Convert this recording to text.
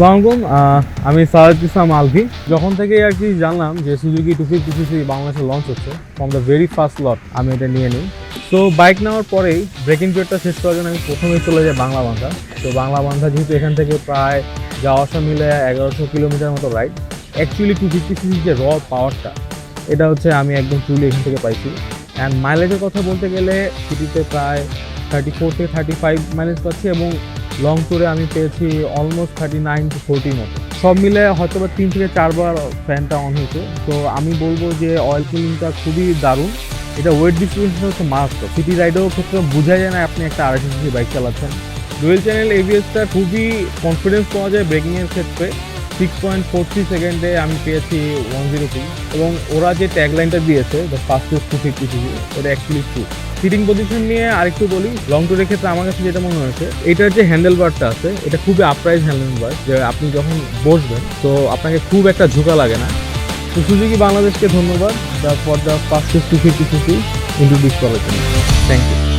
আসসালামাইকুম আমি সারাদ ইসলাম আলভি। যখন থেকে আর কি জানলাম যে সুজুকি টু ফিফটি সিসি বাংলাদেশে লঞ্চ হচ্ছে from the very first lot আমি এটা নিয়ে নিই। তো বাইক নেওয়ার পরেই ব্রেকিং পিরিয়ডটা শেষ করার জন্য আমি প্রথমেই চলে যাই বাংলা বান্ধা। তো বাংলা বান্ধা যেহেতু এখান থেকে প্রায় যাওয়া আসা মিলে এগারোশো কিলোমিটার মতো রাইড অ্যাকচুয়ালি টু ফিফটি সিসির যে র পাওয়ারটা এটা হচ্ছে আমি একদম টুলি এখান থেকে পাইছি। অ্যান্ড মাইলেজের কথা বলতে গেলে সিটিতে প্রায় থার্টি ফোর থেকে থার্টি ফাইভ মাইলেজ পাচ্ছি এবং লং ট্যুরে আমি পেয়েছি almost thirty nine to forty মতো। সব মিলে হয়তো বা তিন থেকে চারবার ফ্যানটা অন হয়েছে। তো আমি বলব যে অয়েল কুলিংটা খুবই দারুণ। এটা ওয়েট ডিস্ট্রিবিউশন হচ্ছে মাস্ট সিটি রাইডেও ক্ষেত্রে বোঝা যায় না আপনি একটা আড়াইশো সিসি বাইক চালাচ্ছেন। ডুয়েল চ্যানেল এভিএসটা খুবই কনফিডেন্স পাওয়া যায় ব্রেকিংয়ের ক্ষেত্রে। সিক্স পয়েন্ট ফোর থ্রি সেকেন্ডে আমি পেয়েছি ওয়ান জিরো টু এবং ওরা যে ট্যাগলাইনটা দিয়েছে the fastest two fifty CC ওটা অ্যাকচুয়ালি ট্রু সিটিং পজিশন নিয়ে আরেকটু বলি লং ট্যুরের ক্ষেত্রে আমার কাছে যেটা মনে হয়েছে, এটার যে হ্যান্ডেল বারটা আছে, এটা খুবই আপরাইজ হ্যান্ডেল বার যে আপনি যখন বসবেন, তো আপনাকে খুব একটা ঝোঁকা লাগে না। তো সুজুকি বাংলাদেশকে ধন্যবাদ for the fastest two fifty CC introduce করার জন্য থ্যাংক ইউ